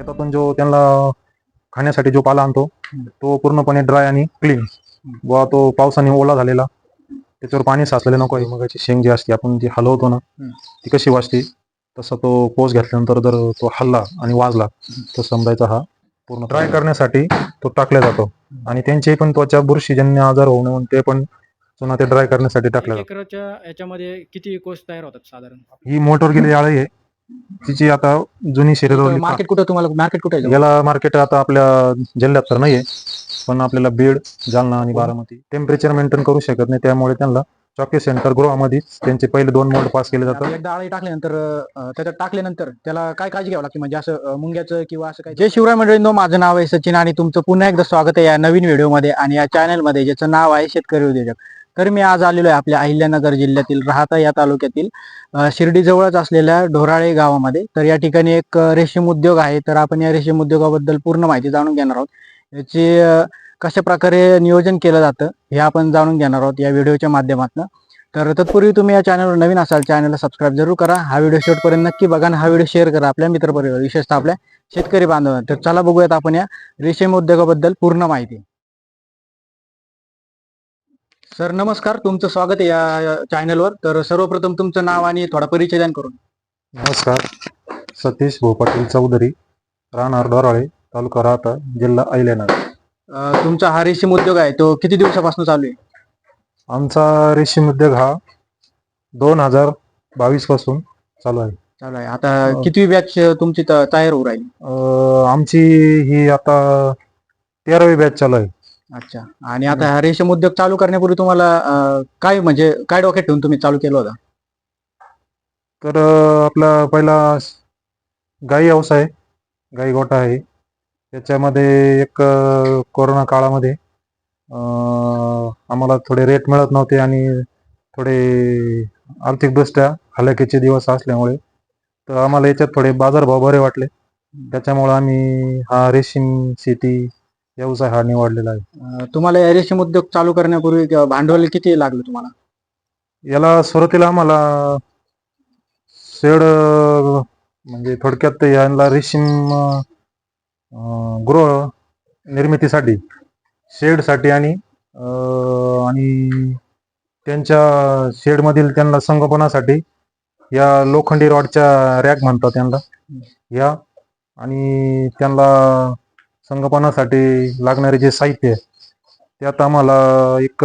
शेतातून जो त्यांना खाण्यासाठी जो पाला आणतो तो पूर्णपणे ड्राय आणि क्लीन व तो पावसाने ओला झालेला. त्याच्यावर पाणी साचलेलं नको आहे. मगाची शेंग जी असते आपण जी हलवतो ना. ती कशी वाजते तसा तो पोस घेतल्यानंतर जर तो हल्ला आणि वाजला तर समजायचा हा पूर्ण ड्राय करण्यासाठी तो टाकला जातो. आणि त्यांचे पण त्वचा बुरशीजन्य आजार होऊ नये म्हणून ते पण चुना ते ड्राय करण्यासाठी टाकला एक जातो याच्यामध्ये किती कोस तयार होतात साधारण? ही मोटर गेलेली आळी आहे. तिची आता जुनी शरीरावर मार्केट कुठं तुम्हाला मार्केट कुठे? याला मार्केट आता आपल्या जिल्ह्यात तर नाहीये पण आपल्याला बीड जालना आणि बारामती टेम्परेचर मेंटेन करू शकत नाही. त्यामुळे त्यांना चॉकी सेंटर गृहामध्येच त्यांचे पहिले दोन मोल्ड पास केले जातात. एकदा आळी टाकल्यानंतर अं, त्याच्यात टाकल्यानंतर त्याला काय काळजी घ्यावी लागते? म्हणजे असं अं, मुंग्याचं किंवा असं काय जय शिवराय मंडळींनो माझं नाव आहे सचिन आणि तुमचं पुन्हा एकदा स्वागत आहे या नवीन व्हिडिओमध्ये आणि या चॅनलमध्ये ज्याचं नाव आहे शेतकरी उद्योजक. तर मी आज आलेलो आहे आपल्या अहिल्यानगर जिल्ह्यातील राहता या तालुक्यातील शिर्डीजवळच असलेल्या ढोराळे गावामध्ये. तर या ठिकाणी एक रेशीम उद्योग आहे. तर आपण या रेशीम उद्योगाबद्दल पूर्ण माहिती जाणून घेणार आहोत. याची कशा प्रकारे नियोजन केलं जातं हे आपण जाणून घेणार आहोत या व्हिडिओच्या माध्यमातून. तर तत्पूर्वी तुम्ही या चॅनलवर नवीन असाल चॅनलला सबस्क्राईब जरूर करा. हा व्हिडिओ शेवटपर्यंत नक्की बघा आणि हा व्हिडिओ शेअर करा आपल्या मित्रपरिवार विशेषतः आपल्या शेतकरी बांधवांना. तर चला बघूयात आपण या रेशीम उद्योगाबद्दल पूर्ण माहिती. सर नमस्कार. तुमचं स्वागत आहे या चॅनलवर तर सर्वप्रथम तुमचं नाव आणि थोडा परिचय द्या करून. नमस्कार. सतीश भोपाटील चौधरी राहणार डोराळे तालुका राहता जिल्हा अहिल्यानगर. अं, तुमचा हा रेशीम उद्योग आहे. तो किती दिवसापासून चालू आहे? आमचा रेशीम उद्योग हा दोन हजार बावीसपासून चालू आहे. चालू आहे. आता किती बॅच तुमची त- तयार होऊ राहील? अं, आमची ही आता तेरावी बॅच चालू आहे. अच्छा. आणि आता हा रेशीम उद्योग चालू करण्यापूर्वी तुम्हाला अं, काय म्हणजे काय डोक्यात ठेवून तुम्ही चालू केलं होतं? तर अं, आपला पहिला गाई व्यवसाय गाई गोठा आहे. त्याच्यामध्ये एक अं, कोरोना काळामध्ये अं, आम्हाला थोडे रेट मिळत नव्हते आणि थोडे आर्थिकदृष्ट्या हलाखीचे दिवस असल्यामुळे तर आम्हाला याच्यात थोडे बाजारभाव बरे वाटले. त्याच्यामुळे आम्ही हा रेशीम शेती व्यवसाय हा निवडलेला आहे. अं, तुम्हाला या रेशीम उद्योग चालू करण्यापूर्वी किंवा भांडवल किती लागलं तुम्हाला? याला सुरुवातीला आम्हाला शेड अं, म्हणजे थोडक्यात यांना रेशीम अं, गृह निर्मितीसाठी शेडसाठी आणि अं, आणि त्यांच्या शेडमधील त्यांना संगोपनासाठी या लोखंडी रॉडच्या रॅक म्हणतात त्यांना या आणि त्यांना संगोपनासाठी लागणारे जे साहित्य आहे त्यात आम्हाला एक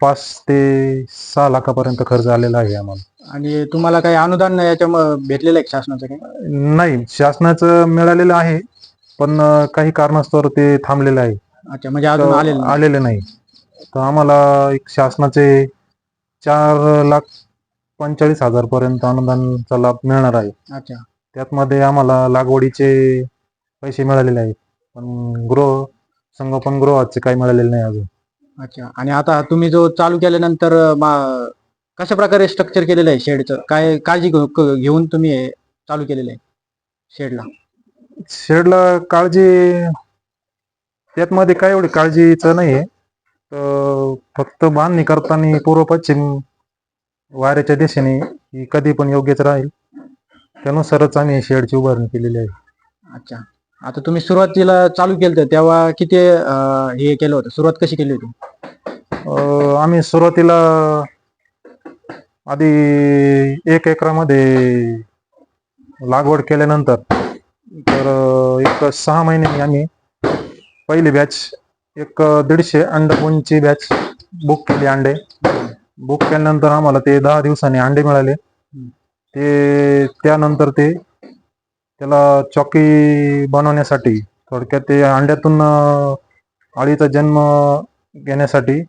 पाच ते सहा लाखापर्यंत खर्च आलेला आहे आम्हाला. आणि तुम्हाला काही अनुदान याच्या भेटलेलं आहे शासनाचं काही? नाही शासनाचं मिळालेलं आहे पण काही कारणास्तव ते थांबलेलं आहे. अच्छा म्हणजे अजून तर आलेलं नाही. आलेले नाही. तर आम्हाला एक शासनाचे चार लाख पंचेचाळीस हजार पर्यंत अनुदानचा लाभ मिळणार आहे. अच्छा. त्यातमध्ये आम्हाला लागवडीचे पैसे मिळालेले आहेत. पण गृह संगोपन गृहाचे काही मिळालेले नाही अजून. अच्छा. आणि आता तुम्ही जो चालू केल्यानंतर मा- कशा प्रकारे स्ट्रक्चर केलेलं आहे शेडचं काय काळजी घेऊ- क- घेऊन तुम्ही हे चालू केलेलं आहे शेडला शेडला काळजी त्यातमध्ये काय एवढी काळजीचं नाहीये तर फक्त बांधणी करताना पूर्व पश्चिम वाऱ्याच्या दिशेने ही कधी पण योग्यच राहील. त्यानुसारच आम्ही शेडची उभारणी केलेली आहे. अच्छा. आता तुम्ही सुरुवातीला चालू केलं तेव्हा किती अं, हे केलं होतं? सुरुवात कशी केली होती? अं, आम्ही सुरुवातीला आधी एक एकरामध्ये लागवड केल्यानंतर तर अं, एक सहा महिन्यांनी आम्ही पहिली बॅच एक दीडशे अंडपुंची बॅच बुक केली अंडे. बुक केल्यानंतर आम्हाला ते दहा दिवसांनी अंडे मिळाले. ते त्यानंतर ते त्याला चॉकी बनवण्यासाठी थोडक्यात ते अंड्यातून अळीचा जन्म घेण्यासाठी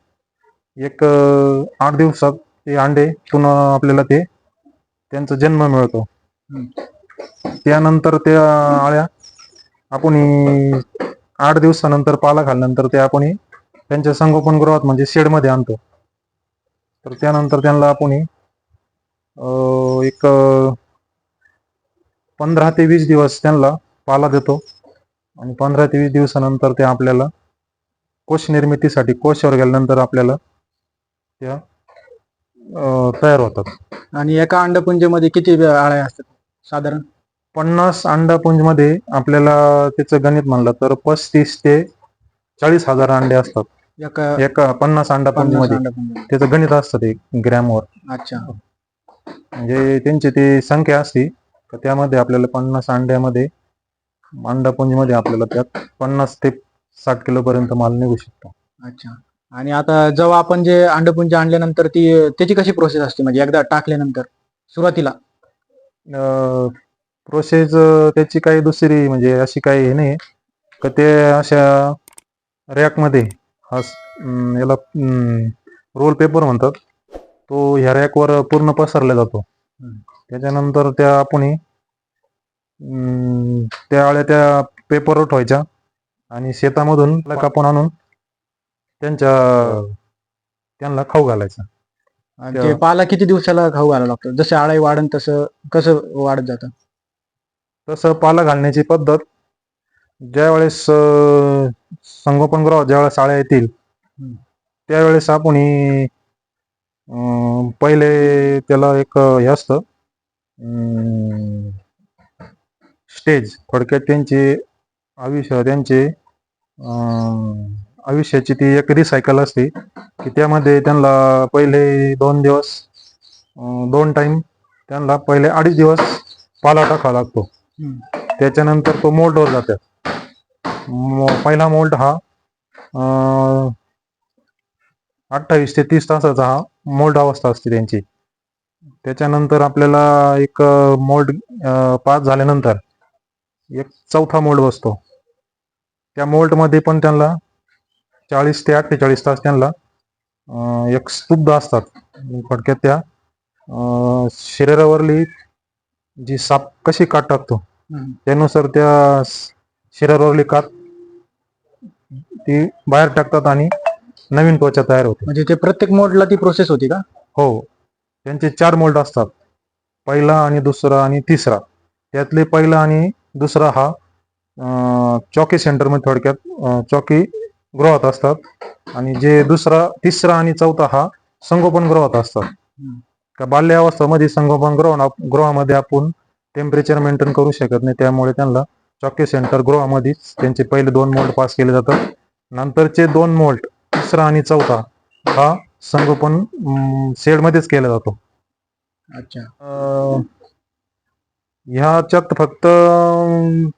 एक आठ दिवसात ते अंडे पुन्हा आपल्याला ते त्यांचा जन्म मिळतो. त्यानंतर त्या आळ्या आपण आठ दिवसानंतर पाला खाल्ल्यानंतर ते आपण त्यांच्या संगोपन गृहात म्हणजे शेडमध्ये आणतो. तर त्यानंतर त्यांना आपण एक पंधरा ते वीस दिवस त्यांना पाला देतो. आणि पंधरा ते वीस दिवसानंतर ते आपल्याला कोश निर्मितीसाठी कोशावर गेल्यानंतर आपल्याला त्या तयार होतात. आणि एका अंडपुंजेमध्ये किती आळ्या असतात? साधारण? पन्नास अंडापुंजमध्ये आपल्याला त्याचं गणित म्हणलं तर पस्तीस ते चाळीस हजार अंडे असतात. एक एका पन्नास अंडापुंज पन्नासमध्ये अंडापुंज. त्याचं गणित असतं ते ग्रॅमवर. अच्छा. म्हणजे त्यांची ती संख्या असती. तर त्यामध्ये आपल्याला पन्नास अंड्यामध्ये अंडापुंजमध्ये आपल्याला त्यात पन्नास ते साठ किलो पर्यंत माल निघू शकतो. अच्छा. आणि आता जेव्हा आपण जे अंडपुंज आणल्यानंतर ती त्याची कशी प्रोसेस असते? म्हणजे एकदा टाकल्यानंतर सुरुवातीला? प्रोसेस त्याची काही दुसरी म्हणजे अशी काही हे नाही. का ते अशा रॅकमध्ये हा याला रोल पेपर म्हणतात. तो ह्या रॅकवर पूर्ण पसरला जातो. त्याच्यानंतर त्या आपण त्या आळ्या त्या पेपरवर ठेवायच्या आणि शेतामधून कापून आणून त्यांच्या त्यांना खाऊ घालायचं. ते पाला किती दिवसाला खाऊ घालावं लागतं? जसं आळाई वाढन तसं कसं वाढत जातं? तसं पाला घालण्याची पद्धत ज्यावेळेस अं, संगोपनगृह ज्यावेळेस आळ्या येतील. त्यावेळेस आपण ही, पहिले त्याला एक हे असतं स्टेज थोडक्यात त्यांचे आयुष्य त्यांचे आयुष्याची ती एक रिसायकल असते की त्यामध्ये त्यांना पहिले दोन दिवस दोन टाइम त्यांना पहिले अडीच दिवस पाला टाकावा लागतो. त्याच्यानंतर तो मोल्डवर जातात पहिला मोल्ड हा अठ्ठावीस ते तीस तासाचा हा मोल्ड अवस्था असते त्यांची. त्याच्यानंतर आपल्याला एक मोल्ड पास झाल्यानंतर एक चौथा मोल्ड बसतो. त्या मोल्डमध्ये पण त्यांना चाळीस ते अठ्ठेचाळीस तास त्यांना एक स्तुब्ध असतात. थोडक्यात त्या शरीरावरली जी साप कशी काट टाकतो. त्यानुसार त्या शरीरावरली कात ती बाहेर टाकतात आणि नवीन त्वचा तयार होते. म्हणजे ते प्रत्येक मोडला ती प्रोसेस होती का? हो. त्यांचे चार मोल्ड असतात. पहिला आणि दुसरा आणि तिसरा. त्यातले पहिला आणि दुसरा हा चौकी चॉकी सेंटरमध्ये थोडक्यात चौकी चॉकी गृहात असतात. आणि जे दुसरा तिसरा आणि चौथा हा संगोपन गृहात असतात. हम्म. का बाल्यावस्थेमध्ये संगोपन गृह गृहामध्ये आपण टेम्परेचर मेंटेन करू शकत नाही. त्यामुळे त्यांना चॉकी सेंटर गृहामध्येच त्यांचे पहिले दोन मोल्ड पास केले जातात. नंतरचे दोन मोल्ड तिसरा आणि चौथा हा संगोपन शेड मध्येच केला जातो. अच्छा. अं, ह्याच्यात फक्त अं,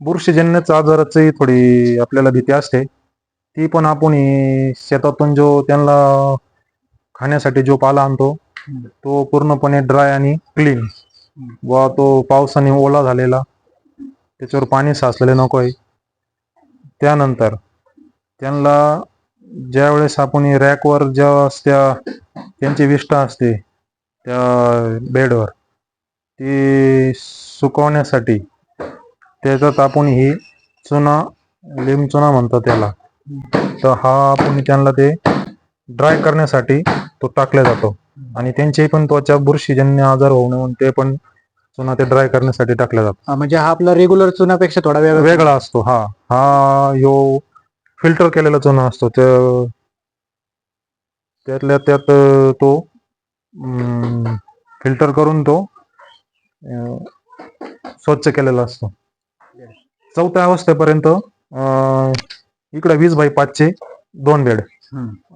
बुरशीजन्यच आजाराची थोडी आपल्याला भीती असते. ती पण आपण ही शेतातून जो त्यांना खाण्यासाठी जो पाला आणतो हम्म. तो पूर्णपणे ड्राय आणि क्लीन व तो पावसाने ओला झालेला. त्याच्यावर पाणी साचलेले नको आहे त्यानंतर त्यांना ज्या वेळेस आपण रॅकवर ज्या त्या त्यांची विष्ठा असते त्या बेडवर ती सुकवण्यासाठी त्याच्यात आपण ही चुना लिंब चुना म्हणतो त्याला. तर हा आपण त्यांना ते ड्राय करण्यासाठी तो टाकला जातो. आणि त्यांची पण त्वचा बुरशीजन्य आजार होऊ नये म्हणून ते पण चुना ते ड्राय करण्यासाठी टाकला जातो. म्हणजे हा आपला रेग्युलर चुनापेक्षा थोडा वेगळा वेगळा असतो हा. हा यो फिल्टर केलेला चुना असतो त्या- त्यातल्या त्यात तो फिल्टर करून तो स्वच्छ केलेला असतो. चौथ्या अवस्थेपर्यंत इकडे वीस बाय पाचचे दोन बेड.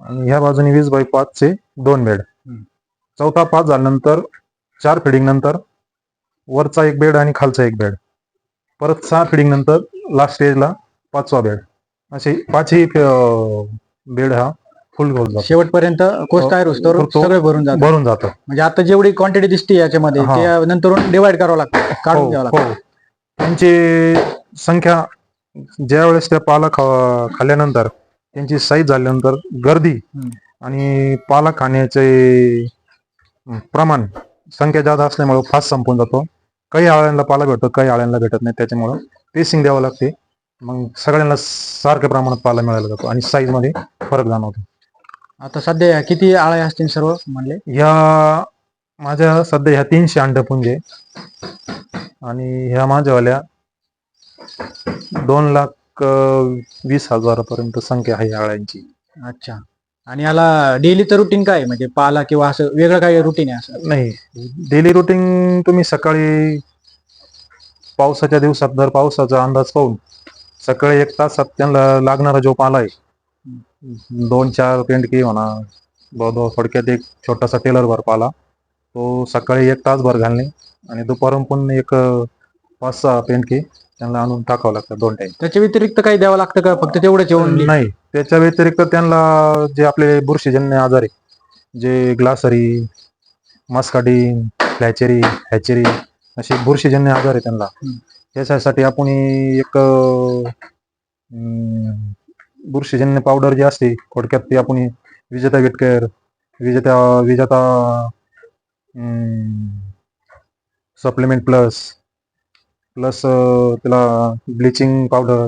आणि ह्या बाजूने वीस बाय पाचचे दोन बेड. चौथा पाच झाल्यानंतर चार फिडिंग नंतर वरचा एक बेड आणि खालचा एक बेड. परत सहा फिडिंग नंतर लास्ट स्टेजला पाचवा बेड. असे पाचही बेड हा फुल होत जातो शेवटपर्यंत कोर्स हो. तयार होतो तो- सगळे भरून जातं भरून जातं म्हणजे आता जेवढी क्वांटिटी दिसते याच्यामध्ये हा. ते नंतर डिवाइड करावं लागतं काढून हो, घ्यावं लागतं हो. त्यांची संख्या ज्या वेळेस त्या पाला खा खाल्ल्यानंतर त्यांची साईज झाल्यानंतर गर्दी हम्म. आणि पाला खाण्याचे अं, प्रमाण संख्या जास्त असल्यामुळे फास्ट संपून जातो काही आळ्यांना पाला भेटतो काही आळ्यांना भेटत नाही त्याच्यामुळं पेसिंग द्यावं लागते मग सगळ्यांना सारख्या प्रमाणात पाला मिळाला जातो आणि साईजमध्ये फरक जाणवतो. आता सध्या किती आळे असतील सर्व म्हणले? ह्या माझ्या सध्या ह्या तीनशे अंडपुंजे आणि ह्या माझ्यावाल्या दोन लाख अं, वीस हजारापर्यंत संख्या आहे या आळ्यांची. अच्छा. आणि याला डेलीचं रुटीन काय आहे? म्हणजे पाला किंवा असं वेगळं काही रुटीन आहे असं? नाही. डेली रुटीन तुम्ही सकाळी पावसाच्या दिवसात जर पावसाचा अंदाज पाहून सकाळी एक तासात त्यांना लागणारा जो पाला आहे दोन चार पेंडकी म्हणा ब- थोडक्यात एक छोटासा टेलर भर पाला. तो सकाळी एक तासभर घालणे आणि दुपारून पण एक पाच सहा पेंडकी त्यांना आणून टाकावं लागतं दोन टाइम त्याच्या व्यतिरिक्त काही द्यावं लागतं का? फक्त तेवढंच जेवण नाही. त्याच्या व्यतिरिक्त त्यांना जे आपले बुरशीजन्य आजार आहे जे ग्लासरी मस्काडी फ्लॅचेरी हॅचेरी असे बुरशीजन्य आजार आहे त्यांना. त्याच्यासाठी आपण एक बुरशीजन्य पावडर जी असते थोडक्यात ती आपण विजेता विटकेअर विजेता विजेता सप्लिमेंट प्लस प्लस त्याला ब्लिचिंग पावडर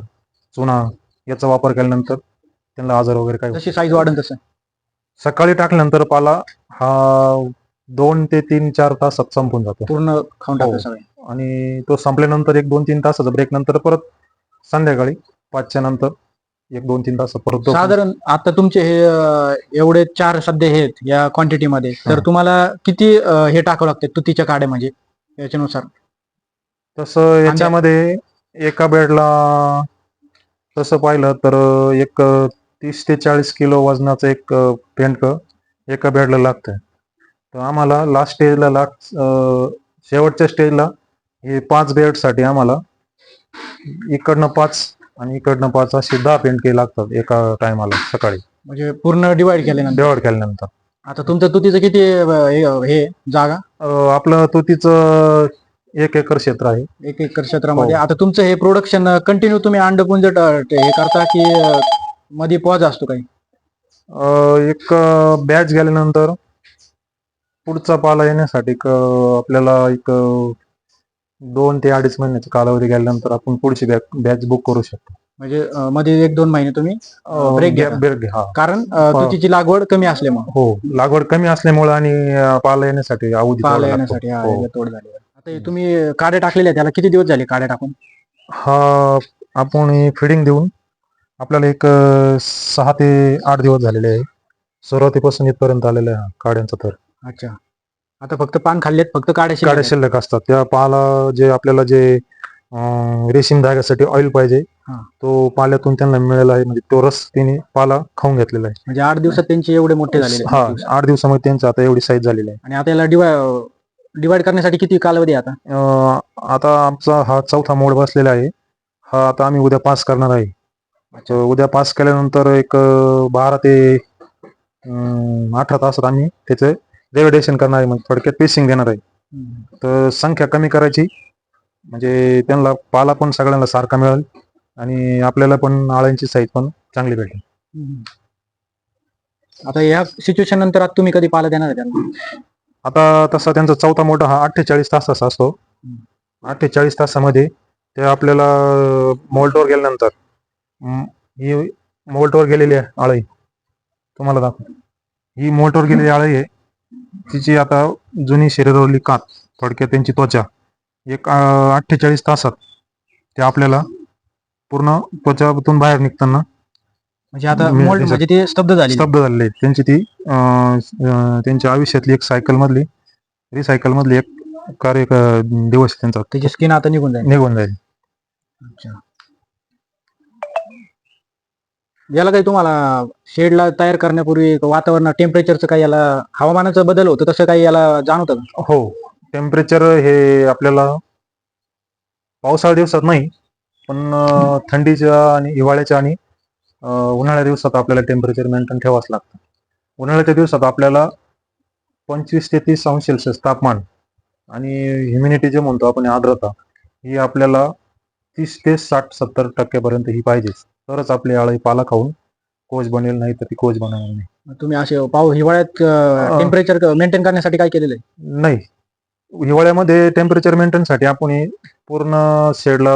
चुना याचा वापर केल्यानंतर त्यांना आजार वगैरे काय जशी साईज वाढेल तसं सकाळी टाकल्यानंतर पाला हा दोन ते तीन चार तासात संपून जातो पूर्ण खाऊन टाकतं. सगळे आणि तो संपल्यानंतर एक दोन तीन तासाचा ब्रेक नंतर परत संध्याकाळी पाचच्या नंतर एक दोन तीन तास परत साधारण आता तुमचे हे अं, एवढे चार सध्या हे आहेत या क्वांटिटी मध्ये तर हा. तुम्हाला किती अं, हे टाकावं लागते तुतीच्या काड्या म्हणजे याच्यानुसार तसं याच्यामध्ये एका बेडला तसं पाहिलं तर एक तीस ते चाळीस किलो वजनाचं एक पेंट एका बेडला लागतं तर आम्हाला लास्ट स्टेजला लाग शेवटच्या स्टेजला हे पाच बेडसाठी आम्हाला इकडनं पाच आणि इकडनं पाच असे दहा पेंटके लागतात एका टायमाला सकाळी. म्हणजे पूर्ण डिवाइड केल्यानंतर? डेवड केल्यानंतर. आता तुमचं तुतीचं किती अं, हे- हे जागा? अं, आपलं तुतीचं एक एकर क्षेत्र आहे. एक एकर क्षेत्रामध्ये. हो. आता तुमचं हे प्रोडक्शन कंटिन्यू तुम्ही अंडपुंज हे करता की अं, मध्ये पॉज असतो काही? अं, एक बॅच गेल्यानंतर पुढचा पाला येण्यासाठी एक, अं, आपल्याला एक अं, दोन ते अडीच महिन्याचा कालावधी गेल्यानंतर आपण पुढची बॅच बुक करू शकतो म्हणजे अं, मध्ये एक दोन महिने तुम्ही अं, break गॅप- घेता. break घे- हा कारण अं, हा. तुतीची लागवड कमी असल्यामुळे हो लागवड कमी असल्यामुळे आणि अं, पाला येण्यासाठी अवधी पाला लागतो. येण्यासाठी हा, हो. याला तोड झाली आता हे तुम्ही काड्या टाकलेल्या आहेत, त्याला किती दिवस झाले काड्या टाकून हा आपण फिडिंग देऊन आपल्याला एक अं, सहा ते आठ दिवस झालेले आहे सुरुवातीपासून इथपर्यंत आलेला आहे हा काड्यांचा तर अच्छा आता फक्त पान खाल्लेत फक्त काड्या शिल्लक काड्या आहेत. शिल्लक असतात. त्या पाला जे आपल्याला जे अं, रेशीम धाग्यासाठी ऑइल पाहिजे हा. तो पाल्यातून त्यांना मिळाला आहे. म्हणजे तो रस तिने पाला खाऊन घेतलेला आहे. म्हणजे आठ दिवसात त्यांचे एवढे मोठे झालेले हा. आठ दिवसामध्ये त्यांचं आता एवढी साईज झालेली आहे. आणि आता याला डिवाइड डिवाइड करण्यासाठी किती कालावधी आहे आता? अं, आता आमचा हा चौथा मोड बसलेला आहे. हा आता आम्ही उद्या पास करणार आहे. तर उद्या पास केल्यानंतर एक अं, बारा ते अं, अठरा तासात आम्ही त्याचे रेव्हिडेशन करणार आहे म्हणजे थोडक्यात पेसिंग देणार. आहे तर संख्या कमी करायची. म्हणजे त्यांना पाला पण सगळ्यांना सारखा मिळेल. आणि आपल्याला पण आळ्यांची साईज पण चांगली भेटेल. आता या सिच्युएशन नंतर आता तुम्ही कधी पाला देणार आहे त्यांना? आता तसा त्यांचा चौथा मोठा हा अठ्ठेचाळीस तासाचा असतो. अठ्ठेचाळीस तासामध्ये ते आपल्याला मोल्टवर गेल्यानंतर ही मोल्टवर गेलेली आहे आळी तुम्हाला दाखव ही मोल्टवर गेलेली आळी आहे. तिची आता जुनी शरीरावरली कात थोडक्यात त्यांची त्वचा एक अठ्ठेचाळीस तासात ते आपल्याला पूर्ण त्वचातून बाहेर निघताना म्हणजे आता मोल्ड म्हणजे ते स्तब्ध झाले स्तब्ध झालेले आहेत. त्यांची ती अं, अं, त्यांच्या आयुष्यातली एक सायकल मधली रिसायकल मधली एक कार्य क- दिवस त्यांचा. त्याची स्किन आता निघून जाईल. निघून जाईल. अच्छा. याला काही तुम्हाला शेडला तयार करण्यापूर्वी वातावरण टेम्परेचरचं काही याला हवामानाचा बदल होतो तसं काही याला जाणवतं का? हो टेम्परेचर हे आपल्याला पावसाळ्या दिवसात नाही पण अं, थंडीच्या आणि हिवाळ्याच्या आणि अं, उन्हाळ्या दिवसात आपल्याला टेम्परेचर मेंटेन ठेवावंच लागतं. उन्हाळ्याच्या दिवसात आपल्याला पंचवीस ते तीस अंश सेल्सिअस तापमान आणि ह्युमिनिटी जे म्हणतो आपण आर्द्रता ही आपल्याला तीस ते साठ सत्तर टक्क्यापर्यंत ही पाहिजेच. तरच आपली आळी पाला खाऊन कोच बनेल नाही तर ती कोच बनवणार नाही. तुम्ही असे पाऊ हिवाळ्यात टेम्परेचर मेंटेन करण्यासाठी काय केलेलं आहे? नाही. हिवाळ्यामध्ये टेम्परेचर मेंटेन साठी आपण हे पूर्ण शेडला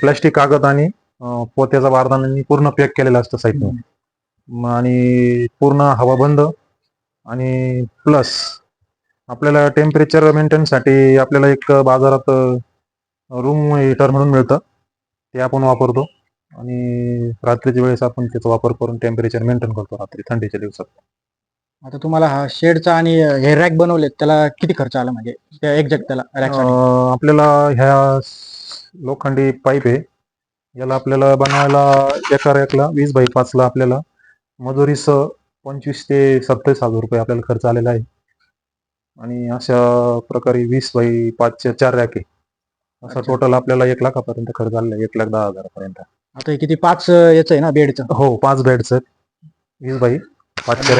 प्लास्टिक कागद आणि अं, पोत्याचा बारदानाने पूर्ण पॅक केलेलं असतं साईडनं आणि पूर्ण हवा बंद आणि प्लस आपल्याला टेम्परेचर मेंटेन साठी आपल्याला एक बाजारात रूम हिटर म्हणून मिळतं. ते आपण वापरतो. आणि रात्रीच्या वेळेस आपण त्याचा वापर करून टेम्परेचर मेंटेन करतो रात्री थंडीच्या दिवसात. आता तुम्हाला हा शेडचा आणि हे रॅक बनवलेत त्याला किती खर्च आला म्हणजे? त्या एक्झॅक्ट त्याला रॅक अं, आपल्याला ह्या स- लोखंडी पाईप आहे. याला आपल्याला बनवायला एका रॅकला वीस बाय पाचला आपल्याला मजुरीस पंचवीस ते सत्तावीस हजार रुपये आपल्याला खर्च आलेला आहे. आणि अशा प्रकारे वीस बाय पाचच्या चार रॅक आहे. असा अच्छा. टोटल आपल्याला एक लाखापर्यंत खर्च आलेला आहे एक लाख दहा हजारापर्यंत. आता हे किती पाच याचं आहे ना बेडचं हो पाच आहेत वीस बाई.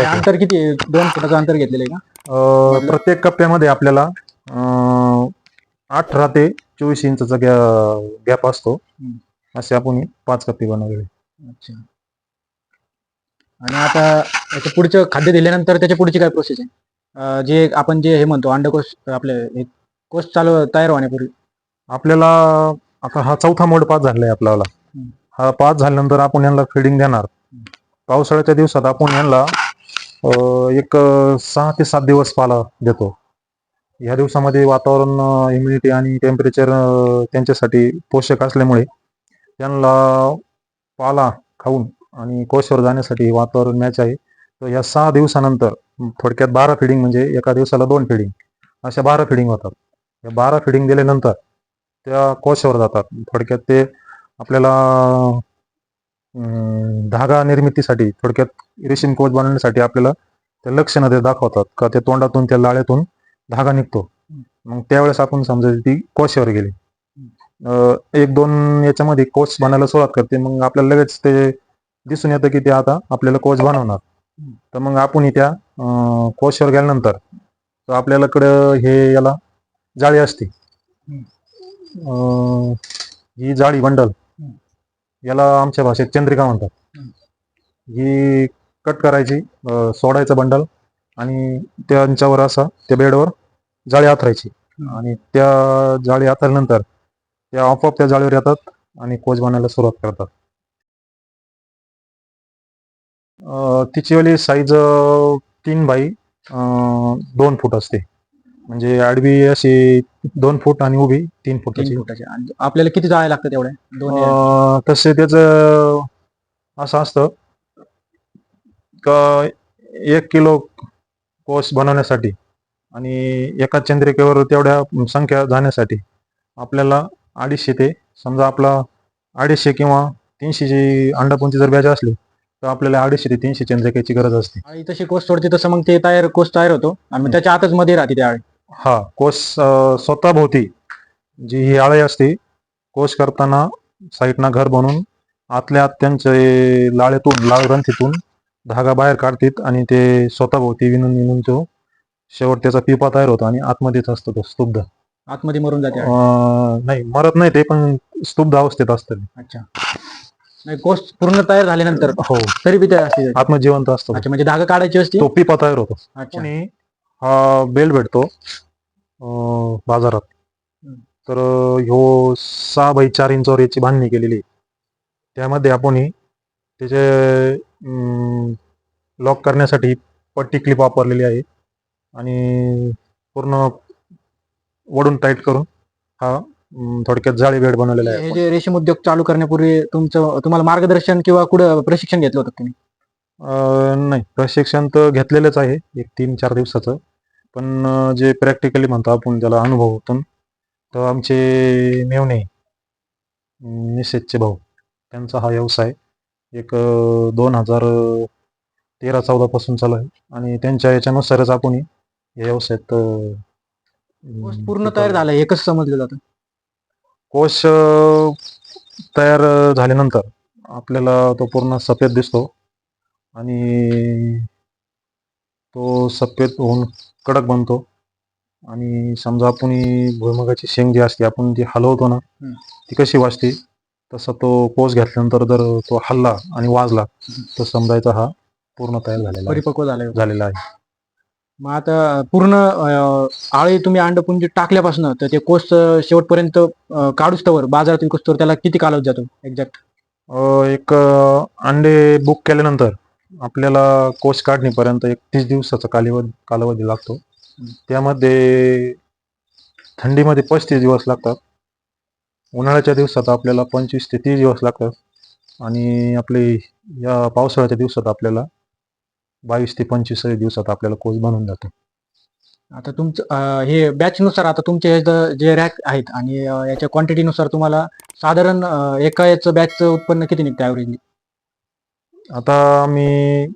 अंतर किती आहे? दोन फुटाचं अंतर घेतलेलं आहे का अं, प्रत्येक कप्प्यामध्ये आपल्याला अं, अठरा ते चोवीस इंचचा गॅप असतो हम्म. असे आपण हे पाच कप्पे बनवलेले अच्छा आणि आता याच्या पुढचं खाद्य दिल्यानंतर त्याच्या पुढची काय प्रोसेस आहे अं, जे आपण जे हे म्हणतो अंडकोश आपले हे कोश चालू तयार होण्यापूर्वी आपल्याला आता हा चौथा मोड पास झालेला आहे आपल्याला. हा पाच झाल्यानंतर आपण यांना फिडिंग देणार. पावसाळ्याच्या दिवसात आपण यांना एक सहा ते सात दिवस पाला देतो. ह्या दिवसामध्ये वातावरण इम्युनिटी आणि टेम्परेचर त्यांच्यासाठी पोषक असल्यामुळे त्यांना पाला खाऊन आणि कोशवर जाण्यासाठी वातावरण मॅच आहे. तर या सहा दिवसानंतर थोडक्यात बारा फिडिंग म्हणजे एका दिवसाला दोन फिडिंग अशा बारा फिडिंग होतात. या बारा फिडिंग दिल्यानंतर त्या कोशावर जातात. थोडक्यात ते आपल्याला धागा निर्मितीसाठी थोडक्यात रेशीम कोच बनवण्यासाठी आपल्याला ते लक्षणं ते दाखवतात. का ते तोंडातून त्या लाळ्यातून धागा निघतो. मग त्यावेळेस आपण समजायची ती कोशावर गेली. एक दोन याच्यामध्ये कोच बनायला सुरुवात करते. मग आपल्याला लगेच ते दिसून येतं की ते आता आपल्याला कोच बनवणार. तर मग आपण त्या अं, कोशावर गेल्यानंतर आपल्याला आपल्याकडं हे याला जाळी असते. ही जाळी बंडल. याला आमच्या भाषेत चंद्रिका म्हणतात. ही कट करायची सोडायचं बंडल आणि त्यांच्यावर असा त्या बेडवर जाळी आथरायची. आणि त्या जाळी आथरल्यानंतर त्या आपोआप त्या जाळीवर येतात आणि कोच बनायला सुरुवात करतात तिची वाली साईज तीन बाई दोन फूट असते म्हणजे आडवी अशी दोन फूट आणि उभी तीन फुटाची. तीन फुटाचे. आणि आपल्याला किती जाळ्या लागतात तेवढ्या दोन या- अं, तसे त्याच असं असतं का एक किलो कोश बनवण्यासाठी आणि एका चंद्रिकेवर तेवढ्या संख्या जाण्यासाठी आपल्याला अडीचशे ते समजा आपला अडीचशे किंवा तीनशेची अंडापोनची जर बॅच असली तर आपल्याला अडीचशे ते तीनशे चंद्रिकेची गरज असते. आणि तशी कोस सोडते तसं मग ते तयार कोस तयार होतो. आणि मग त्याच्या आतच मध्ये राहते त्या आळी. हा कोश अं, स्वतःभोवती जी ही आळी असते कोश करताना साईडना घर बनवून आतल्या आत त्यांचे लाळेतून लाळ ग्रंथीतून धागा बाहेर काढतात आणि ते स्वतःभोवती विणून विणून तो शेवट त्याचा पिपा तयार होतो आणि आतमध्येच असतो तो स्तुब्ध. आतमध्ये मरून जाते. अं, नाही मरत नाही ते पण स्तुब्ध अवस्थेत असतं ते. अच्छा. नाही कोस पूर्ण तयार झाल्यानंतर हो. तरी बी तयार असते. आत्मजिवंत असतो अच्छा म्हणजे धागा काढायची असते? तो पिपा तयार होतो. अच्छा. हा बेल भेटतो अं, बाजारात हम्म. तर ह्यो सहा बाय चार इंचावर याची बांधणी केलेली आहे. त्यामध्ये आपण ही त्याचे लॉक करण्यासाठी पट्टी क्लिप वापरलेली आहे आणि पूर्ण वडून टाईट करून हा अं, थोडक्यात जाळी बेड बनवलेला आहे हे आपण. जे रेशीम उद्योग चालू करण्यापूर्वी तुमचं तुम्हाला मार्गदर्शन किंवा कुठं प्रशिक्षण घेतलं होतं तुम्ही अं, नाही प्रशिक्षण तर घेतलेलंच आहे एक तीन चार दिवसाचं पण जे प्रॅक्टिकली म्हणतो आपण त्याला अनुभवातून तर आमचे मेवणे निषेधचे भाऊ त्यांचा हा व्यवसाय एक दोन हजार तेरा चौदा पासून चालू आहे. आणि त्यांच्या याच्यानुसारच आपण या व्यवसायात पूर्ण तयार झालं कसं समजलं जातं. कोश तयार झाल्यानंतर आपल्याला तो पूर्ण सफेद दिसतो. आणि तो सफेद होऊन कडक बनतो. आणि समजा आपण ही भुईमुगाची शेंग जी असते आपण ती हलवतो ना. ती कशी वाजते? तसा तो कोस घेतल्यानंतर जर तो हल्ला आणि वाजला तर समजायचा हा पूर्ण तयार झालेला आहे. परिपक्व झालं झालेला आहे. मग आता पूर्ण अं, आळी तुम्ही अंडपुंजी टाकल्यापासून तर ते कोस अं, शेवटपर्यंत अं, काढूस तवर बाजारात विकूस तर त्याला किती कालावधी जातो एक्झॅक्ट? अं, एक अं, अंडे बुक केल्यानंतर आपल्याला कोश काढणीपर्यंत एक तीस दिवसाचा कालावधी कालावधी लागतो. त्यामध्ये थंडीमध्ये पस्तीस दिवस लागतात. उन्हाळ्याच्या दिवसात आपल्याला पंचवीस ते तीस दिवस लागतात. आणि आपले या पावसाळ्याच्या दिवसात आपल्याला बावीस ते पंचवीस दिवसात आपल्याला कोच बनून जातो. आता तुमचं हे बॅचनुसार आता तुमचे जे रॅक आहेत आणि याच्या क्वांटिटीनुसार तुम्हाला साधारण एका याचं बॅचचं उत्पन्न किती निघतं ॲव्हरेजली आता आम्ही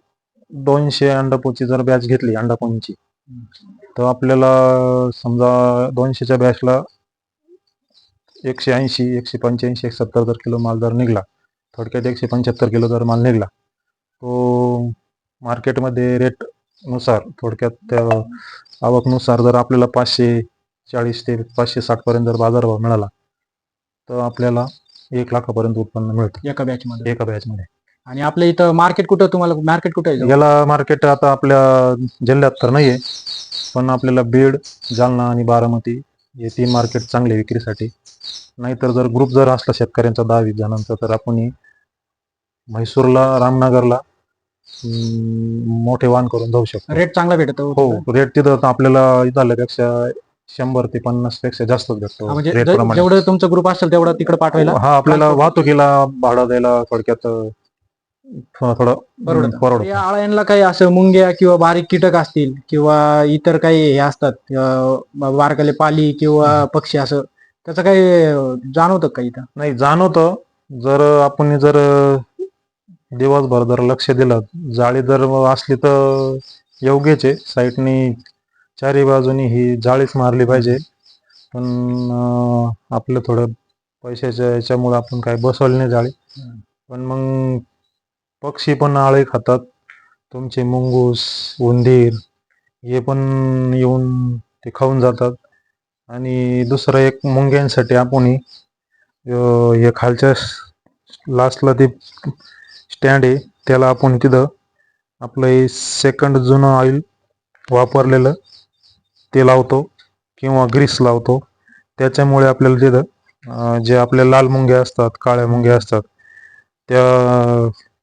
दोनशे अंडापोची जर बॅच घेतली अंडापोंची तर आपल्याला समजा दोनशेच्या बॅचला एकशे ऐंशी एकशे पंच्याऐंशी एकशे सत्तर जर किलो माल जर निघला थोडक्यात एकशे पंच्याहत्तर किलो जर माल निघला तो मार्केटमध्ये रेटनुसार थोडक्यात त्या आवकनुसार जर आपल्याला पाचशे चाळीस ते पाचशे साठ पर्यंत जर बाजारभाव मिळाला तर आपल्याला एक लाखापर्यंत उत्पन्न मिळतं. एका बॅचमध्ये एका बॅचमध्ये आणि आपल्या इथं मार्केट कुठं तुम्हाला मार्केट कुठं आहे? याला मार्केट आता आपल्या जिल्ह्यात तर नाहीये. पण आपल्याला बीड जालना आणि बारामती हे तीन मार्केट चांगले विक्रीसाठी. नाहीतर जर ग्रुप जर असला शेतकऱ्यांचा दहा वीस जणांचा तर आपण ही म्हैसूरला रामनगरला अं, मोठे वाहन करून जाऊ शकतो. रेट चांगला भेटतो. हो रेट तिथं तर आपल्याला झाल्यापेक्षा शंभर ते पन्नासपेक्षा जास्तच भेटतो हा, म्हणजे रेट ज- प्रमाणे. जेवढं तुमचं ग्रुप असेल तेवढं तिकडे पाठवायला? हा आपल्याला वाहतुकीला भाडं द्यायला थोडक्यात अं, थोडं परवडतं. या आळ्यांना काही असं मुंग्या किंवा बारीक कीटक असतील किंवा इतर काही हे असतात बारकाले पाली किंवा पक्षी असं त्याचं काही जाणवतं का इथं? नाही जाणवतं. जर आपण जर दिवसभर जर लक्ष दिलं जाळी जर असली तर योग्यच. आहे साईडनी चारी बाजूनी ही जाळीच मारली पाहिजे. पण आपलं थोडं पैशाच्या याच्यामुळे आपण काय बसवली नाही जाळी. पण मग पक्षी पण आळे खातात. तुमचे मुंगूस उंदीर हे पण येऊन ते खाऊन जातात. आणि दुसरं एक मुंग्यांसाठी आपण हे खालच्या लास्टला ते स्टँड आहे त्याला आपण तिथं आपलं हे सेकंड जुनं ऑइल वापरलेलं ते लावतो किंवा ग्रीस लावतो. त्याच्यामुळे आपल्याला तिथं जे आपल्या लाल मुंग्या असतात काळ्या मुंग्या असतात त्या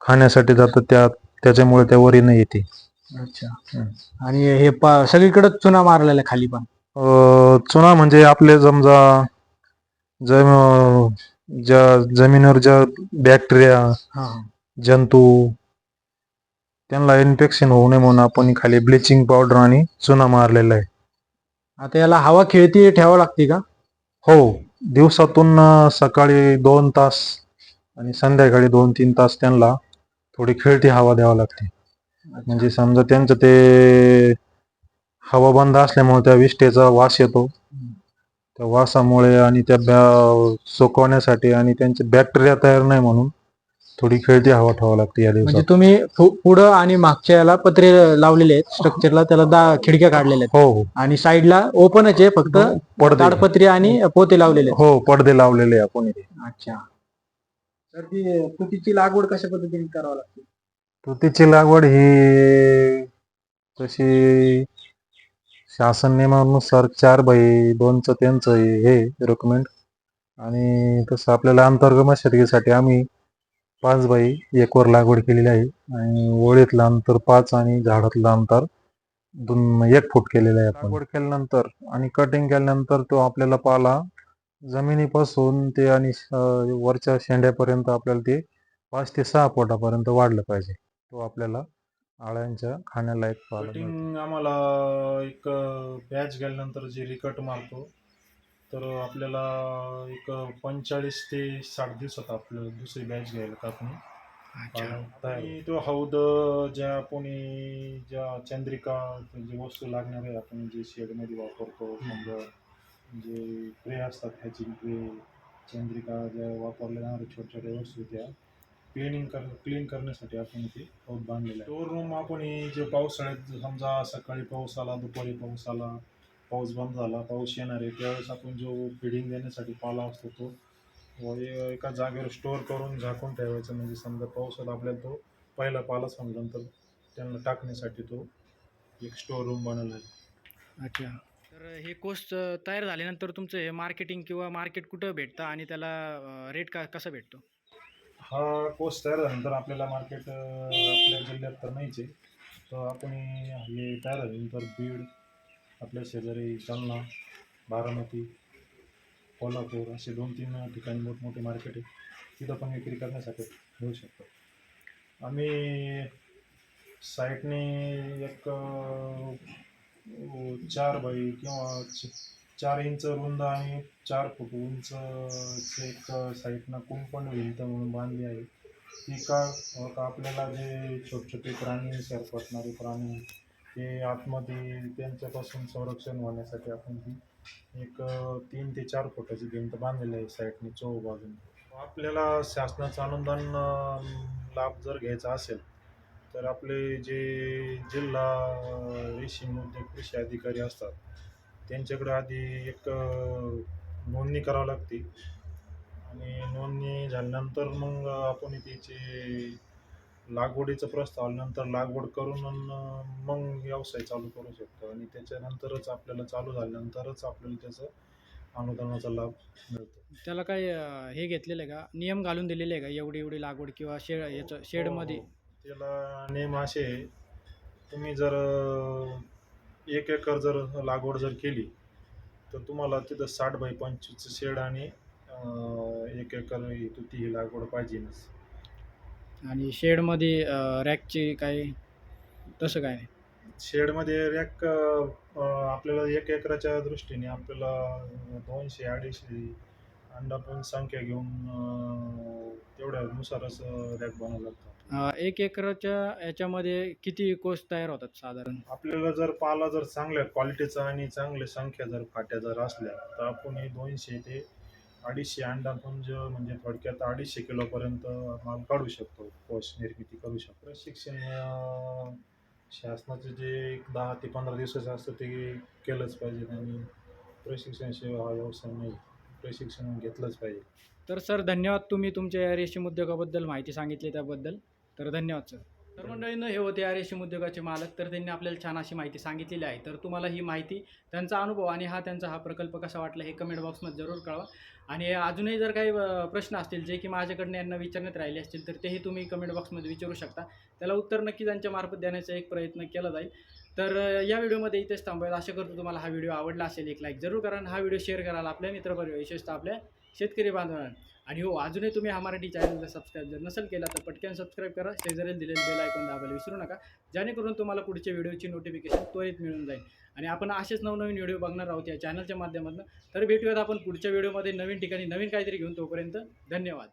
खाण्यासाठी जातात त्या त्याच्यामुळे त्या वरी नाही येते. अच्छा. आणि हे सगळीकडे चुना मारलेला आहे खाली पण? अं, चुना म्हणजे आपले समजा जम ज्या जमिनीवर ज्या बॅक्टेरिया जंतू त्यांना इन्फेक्शन होऊ नये म्हणून आपण खाली ब्लिचिंग पावडर आणि चुना मारलेला आहे. आता याला हवा खेळती ठेवावं लागते का? हो. दिवसातून अं, सकाळी दोन तास आणि संध्याकाळी दोन तीन तास त्यांना थोडी खेळती हवा द्यावी लागते. म्हणजे समजा त्यांचं ते हवा बंद असल्यामुळे त्या विष्ठेचा वास येतो. त्या वासामुळे आणि त्या सुकवण्यासाठी आणि त्यांचे बॅक्टेरिया तयार नाही म्हणून थोडी खेळती हवा ठेवावी लागते या म्हणजे दिवसात. तुम्ही पु- पुढं आणि मागच्या याला पत्रे लावलेले आहेत स्ट्रक्चरला त्याला दा खिडक्या काढलेल्या हो हो. आहेत आणि साईडला ओपनच आहे फक्त पडदे. ताडपत्री आणि पोते लावलेले आहेत. हो पडदे लावलेले आहे आपण इथे. अच्छा. तर ती तुतीची लागवड कशा पद्धतीने करावं लागते? तुतीची लागवड ही तशी शासन नियमानुसार चार बाई दोनचं त्यांचं हे रेकमेंड आणि तसं आपल्याला अंतर्गत मशागतीसाठी आम्ही पाच बाई एकवर लागवड केलेली आहे. आणि ओळीतलं अंतर पाच आणि झाडातलं अंतर दोन एक फूट केलेलं आहे आपण. लागवड केल्यानंतर आणि कटिंग केल्यानंतर तो आपल्याला पाला जमिनीपासून ते आणि वरच्या शेंड्यापर्यंत आपल्याला ते पाच ते सहा फुटापर्यंत वाढलं पाहिजे. तो आपल्याला आळ्यांच्या मिळतो. कटिंग आम्हाला एक बॅच गेल्यानंतर जे रिकट मारतो तर आपल्याला एक पंचेचाळीस ते साठ दिवसात आपलं दुसरी बॅच घ्यायला कापणी तो हौद ज्या कोणी ज्या चंद्रिका जे वस्तू लागणार आहे आपण जे शेडमध्ये वापरतो समजा जे ट्रे असतात ह्याची ट्रे चंद्रिका ज्या वापरल्या जाणाऱ्या छोट्या छोट्या वस्तू त्या क्लिनिंग कर क्लीन करण्यासाठी आपण ते हौद बांधलेला आहे. तो रूम आपण हे जे पावसाळ्यात समजा सकाळी पाऊस आला दुपारी पाऊस आला पाऊस बंद झाला पाऊस येणार आहे त्यावेळेस आपण जो फिडिंग देण्यासाठी पाला असतो तो एका जागेवर स्टोअर करून झाकून ठेवायचं. म्हणजे समजा पावसात आपल्याला तो पहिला पाला संपल्यानंतर त्यांना टाकण्यासाठी तो एक स्टोअर रूम बनवला आहे. अच्छा. तर हे कोर्स तयार झाल्यानंतर तुमचं हे मार्केटिंग किंवा मार्केट कुठं भेटतं आणि त्याला रेट का कसा भेटतो? हा कोर्स तयार झाल्यानंतर आपल्याला मार्केट आपल्या जिल्ह्यात तर नाहीच आहे. तर आपण हे तयार झाल्यानंतर बीड आपल्या शेजारी जालना बारामती कोल्हापूर असे दोन तीन ठिकाणी मोठमोठे मार्केट आहे. तिथं पण विक्री करण्यासाठी घेऊ शकतो. आम्ही साईटने एक चार बाई किंवा चार इंच रुंद आणि चार फूट उंच एक साईटनं कुंपण भिंत म्हणून बांधली आहे. ती का आपल्याला जे छोटे छोटे प्राणी सरपटणारे प्राणी ते आतमध्ये त्यांच्यापासून संरक्षण होण्यासाठी आपण ती एक तीन ते चार फुटाची भिंत बांधलेली आहे साईडने चौ बाजून आपल्याला शासनाचं अनुदान लाभ जर घ्यायचा असेल तर आपले जे जिल्हा रेशीम उद्योग कृषी अधिकारी असतात त्यांच्याकडे आधी एक नोंदणी करावी लागते. आणि नोंदणी झाल्यानंतर मग आपण त्याचे लागवडीचं प्रस्ताव आल्यानंतर लागवड करून मग व्यवसाय चालू करू शकतो. आणि त्याच्यानंतरच आपल्याला चालू झाल्यानंतरच आपल्याला त्याचं अनुदानाचा लाभ मिळतो. त्याला काय हे घेतलेलं आहे का? नियम घालून दिलेले आहे का? एवढी एवढी लागवड किंवा शेड याचं शेडमध्ये? त्याला नेम असे तुम्ही जर एक एकर जर लागवड जर केली तर तुम्हाला तिथं साठ बाय पंचवीसचं शेड आणि एक एकर ही तुती ही लागवड पाहिजेच आणि शेडमध्ये रॅकची काय तसं काय? नाही शेडमध्ये रॅक आपल्याला एक एकराच्या दृष्टीने आपल्याला दोनशे अडीचशे अंडापण संख्या घेऊन तेवढ्यानुसारच रॅक बनवावं लागतं अं, एक एकरच्या याच्यामध्ये किती कोस तयार होतात साधारण? आपल्याला जर पाला जर चांगल्या क्वालिटीचा आणि चांगल्या संख्या जर फाट्या जर असल्या तर आपण हे दोनशे ते अडीचशे अंडापुंज म्हणजे थोडक्यात अडीचशे किलोपर्यंत माल काढू शकतो कोश निर्मिती करू शकतो. प्रशिक्षण अं, शासनाचे जे एक दहा ते पंधरा दिवसाचं असतं ते केलंच पाहिजे आणि सेवा हा व्यवसाय नाही. प्रशिक्षण घेतलंच पाहिजे. तर सर धन्यवाद तुम्ही तुमच्या या रेशीम उद्योगाबद्दल माहिती सांगितली त्याबद्दल. तर धन्यवाद सर. तर मंडळीनं हे होते या रेशीम उद्योगाचे मालक तर त्यांनी आपल्याला छान अशी माहिती सांगितलेली आहे. तर तुम्हाला ही माहिती त्यांचा अनुभव आणि हा त्यांचा हा प्रकल्प कसा वाटला हे कमेंट बॉक्समध्ये जरूर कळवा. आणि अजूनही जर काही प्रश्न असतील जे की माझ्याकडनं यांना विचारण्यात राहिले असतील तर तेही तुम्ही कमेंट बॉक्समध्ये विचारू शकता. त्याला उत्तर नक्की त्यांच्या मार्फत देण्याचा एक प्रयत्न केला जाईल. तर या व्हिडिओमध्ये इथेच थांबूयात. आशा करतो तुम्हाला हा व्हिडिओ आवडला असेल एक लाईक जरूर करा हा व्हिडिओ शेअर कराल आपल्या मित्रपरिवार विशेषतः आपल्या शेतकरी बांधवांना. आणि हो अजूनही तुम्ही हा मराठी चॅनलला सबस्क्राईब जर नसेल केला तर पटकन सबस्क्राईब करा. शेजारील दिलेलं बेल ऐकून दाबायला विसरू नका. जेणेकरून तुम्हाला पुढच्या व्हिडिओची नोटिफिकेशन त्वरित मिळून जाईल. आणि आपण असेच नवनवीन व्हिडिओ बघणार आहोत या चॅनलच्या माध्यमातून. तर भेटूयात आपण पुढच्या व्हिडिओमध्ये. नवीन ठिकाणी नवीन काहीतरी घेऊन तोपर्यंत धन्यवाद.